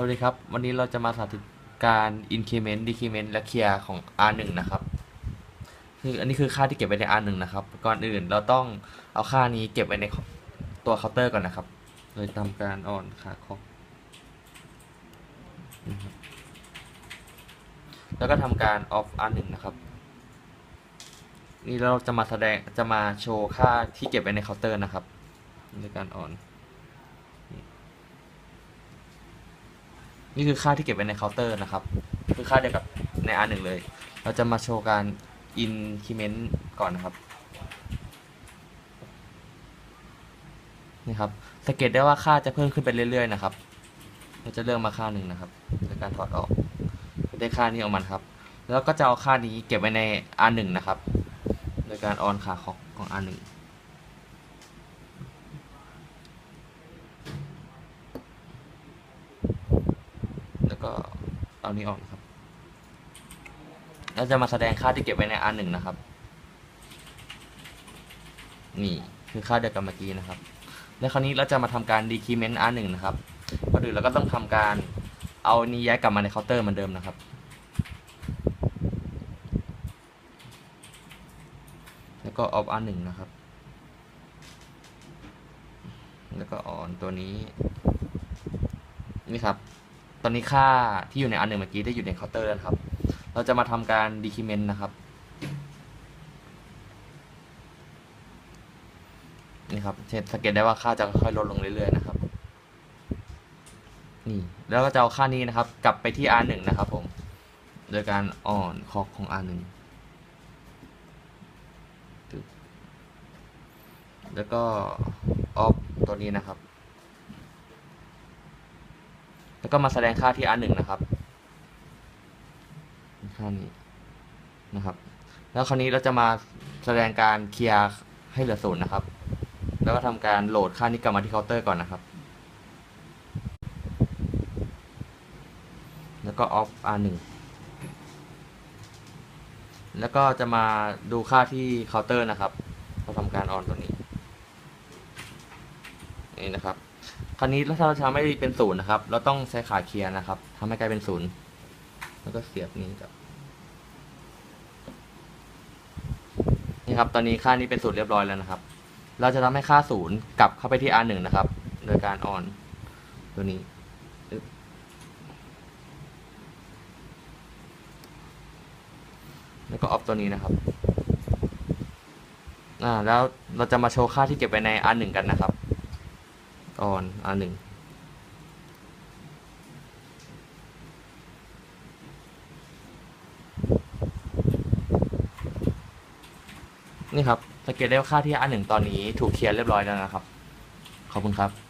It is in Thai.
สวัสดีครับ วันนี้เราจะมาสาธิตการ increment decrement และ clear ของ R1 นะครับ คืออันนี้คือค่าที่เก็บไว้ใน R1 นะครับ ก่อนอื่นเราต้องเอาค่านี้เก็บไว้ในตัวเคาน์เตอร์ก่อนนะครับ โดยทำการอ่อนขาคอกแล้วก็ทำการ off R1 นะครับ นี่เราจะมาแสดงจะมาโชว์ค่าที่เก็บไว้ในเคาน์เตอร์นะครับ ในการอ่อน นี่คือค่าที่เก็บไว้ในเคาน์เตอร์นะครับ คือค่าเดียวกับใน R1 เลย เราจะมาโชว์การ increment ก่อนนะครับ นี่ครับ สังเกตได้ว่าค่าจะเพิ่มขึ้นไปเรื่อยๆนะครับ เราจะเริ่มมาค่าหนึ่งนะครับโดยการถอดออกได้ค่านี้ออกมาครับ แล้วก็จะเอาค่านี้เก็บไว้ใน R1 นะครับ โดยการออนขาของของ R1 แล้วก็เอานี้ออกนะครับ แล้วจะมาแสดงค่าที่เก็บไว้ใน R1 นะครับ นี่คือค่าเดียวกับเมื่อกี้นะครับ แล้วคราวนี้เราจะมาทำการ decrement R1 นะครับก่อนอื่นเราก็ต้องทำการเอานี้ย้ายกลับมาในเคาน์เตอร์เหมือนเดิมนะครับ แล้วก็ off R1 นะครับ แล้วก็ on ตัวนี้ นี่ครับ ตอนนี้ค่าที่อยู่ในอันหนึ่งเมื่อกี้ได้อยู่ในเคาน์เตอร์แล้วนะครับ เราจะมาทำการ decrement นะครับ นี่ครับเช่นสังเกตได้ว่าค่าจะค่อยลดลงเรื่อยๆนะครับ นี่แล้วก็จะเอาค่านี้นะครับ กลับไปที่ R1 นะครับผม โดยการอ่อนคอกของ R1 แล้วก็ออฟตัวนี้นะครับ แล้วก็มาแสดงค่าที่ R1 นะครับค่านี้นะครับ แล้วคราวนี้เราจะมาแสดงการเคลียร์ให้เหลือศูนย์นะครับ แล้วก็ทำการโหลดค่านี้กลับมาที่เคาน์เตอร์ก่อนนะครับ แล้วก็ off R1 แล้วก็จะมาดูค่าที่เคาน์เตอร์นะครับเราทำการออนตัวนี้ นี่นะครับ คราวนี้ถ้าเราทำให้เป็นศูนย์นะครับ เราต้องใช้ขาเคลียร์นะครับทำให้กลายเป็นศูนย์แล้วก็เสียบนี้กับนี่ครับ ตอนนี้ค่านี้เป็นศูนย์เรียบร้อยแล้วนะครับ เราจะทำให้ค่าศูนย์กลับเข้าไปที่ R1 นะครับ โดยการออนตัวนี้แล้วก็ออฟตัวนี้นะครับ อ่า แล้วเราจะมาโชว์ค่าที่เก็บไว้ใน R1 กันนะครับ ออน R1 นี่ครับสังเกตได้ว่าค่าที่ R1 ตอนนี้ถูกเคลียร์เรียบร้อยแล้วนะครับ ขอบคุณครับ